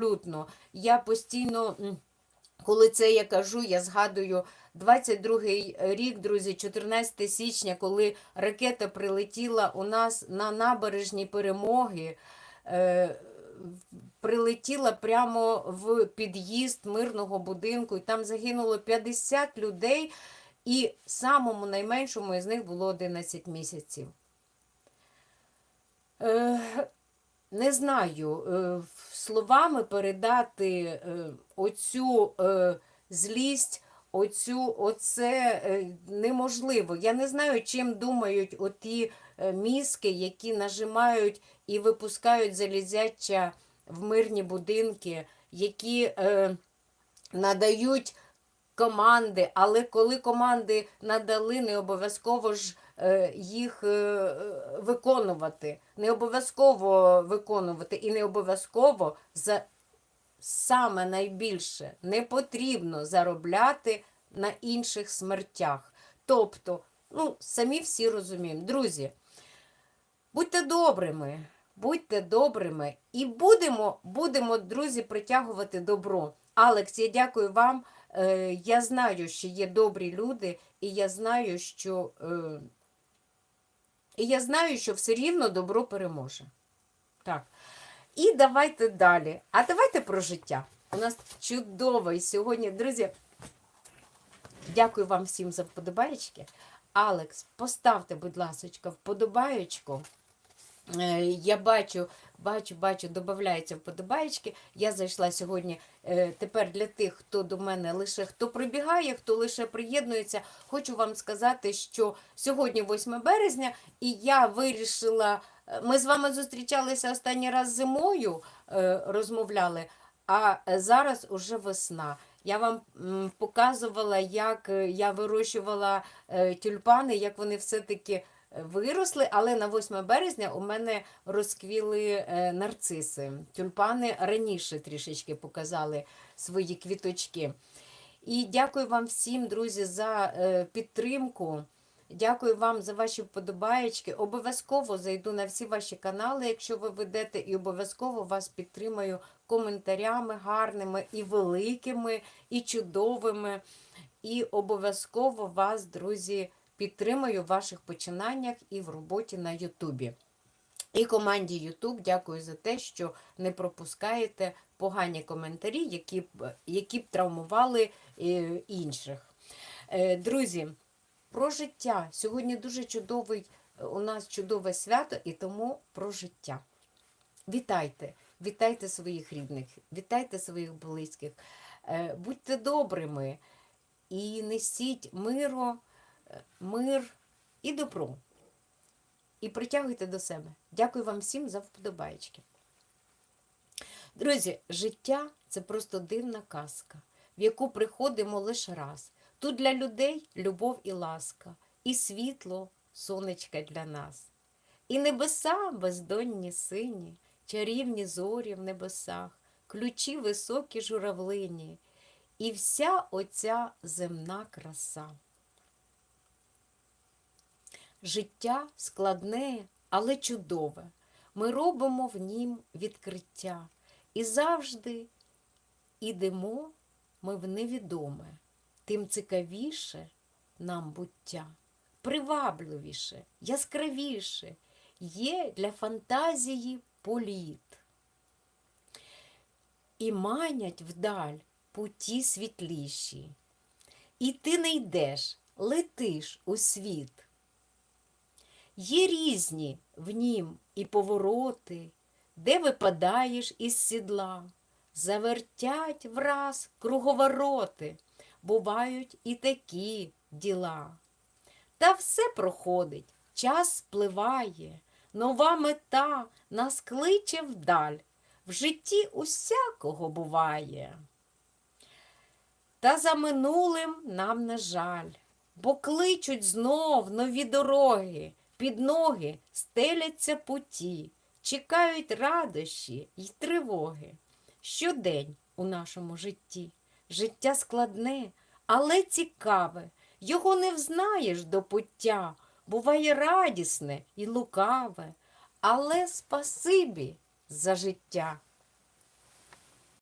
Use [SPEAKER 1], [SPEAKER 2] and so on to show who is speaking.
[SPEAKER 1] Абсолютно. Я постійно, коли це я кажу, я згадую 22-й рік, друзі, 14 січня, коли ракета прилетіла у нас на набережні перемоги. Е, прилетіла прямо в під'їзд мирного будинку, і там загинуло 50 людей, і самому найменшому із них було 11 місяців. Не знаю, е, словами передати е, оцю е, злість, оцю, оце неможливо. Я не знаю, чим думають оті мізки, які нажимають і випускають залізяча в мирні будинки, які надають команди, але коли команди надали, не обов'язково ж їх е, виконувати. Не обов'язково виконувати і не обов'язково за саме найбільше не потрібно заробляти на інших смертях. Тобто, ну, самі всі розуміємо, друзі, будьте добрими, будьте добрими і будемо, будемо, друзі, притягувати добро. Алекс, я дякую вам. Е, Я знаю, що є добрі люди, і я знаю, що е, і я знаю, що все рівно добро переможе. Так. І давайте далі. А давайте про життя. У нас чудово і сьогодні, друзі. Дякую вам всім за вподобаєчки. Алекс, поставте, будь ласка, вподобаєчку. Е, Я бачу, бачу, бачу, додається вподобаєчки. Я зайшла сьогодні е, тепер для тих, хто до мене лише хто прибігає, хто лише приєднується. Хочу вам сказати, що сьогодні 8 березня, і я вирішила. е, Ми з вами зустрічалися останній раз зимою, розмовляли, а зараз уже весна. Я вам показувала, як я вирощувала тюльпани, як вони все-таки виросли, але на 8 березня у мене розквіли е, нарциси. Тюльпани раніше трішечки показали свої квіточки. І дякую вам всім, друзі, за е, підтримку. Дякую вам за ваші вподобаєчки. Обов'язково зайду на всі ваші канали, якщо ви ведете, і обов'язково вас підтримаю коментарями гарними і великими, і чудовими. І обов'язково вас, друзі, підтримую в ваших починаннях і в роботі на Ютубі. І команді Ютуб дякую за те, що не пропускаєте погані коментарі, які б, які б травмували е, інших. Е, Друзі, про життя. Сьогодні дуже чудовий, у нас чудове свято, і тому про життя. Вітайте, вітайте своїх рідних, вітайте своїх близьких, Е, будьте добрими і несіть миру, мир і добро. І притягуйте до себе. Дякую вам всім за вподобаєчки. Друзі, життя це просто дивна казка, в яку приходимо лише раз. Тут для людей любов і ласка, і світло, сонечка для нас. І небеса бездонні сині, чарівні зорі в небесах, ключі високі журавлині, і вся оця земна краса. Життя складне, але чудове. Ми робимо в нім відкриття. І завжди ідемо ми в невідоме, тим цікавіше нам буття, привабливіше, яскравіше є для фантазії політ. І манять вдаль путі світліші. І ти не йдеш, летиш у світ. Є різні в нім і повороти, де випадаєш із сідла, завертять враз круговороти, бувають і такі діла. Та все проходить, час спливає, нова мета нас кличе вдаль, в житті усякого буває. Та за минулим нам не жаль, бо кличуть знов нові дороги, під ноги стеляться путі, чекають радощі й тривоги. Щодень у нашому житті. Життя складне, але цікаве. Його не взнаєш до пуття. Буває радісне і лукаве, але спасибі за життя.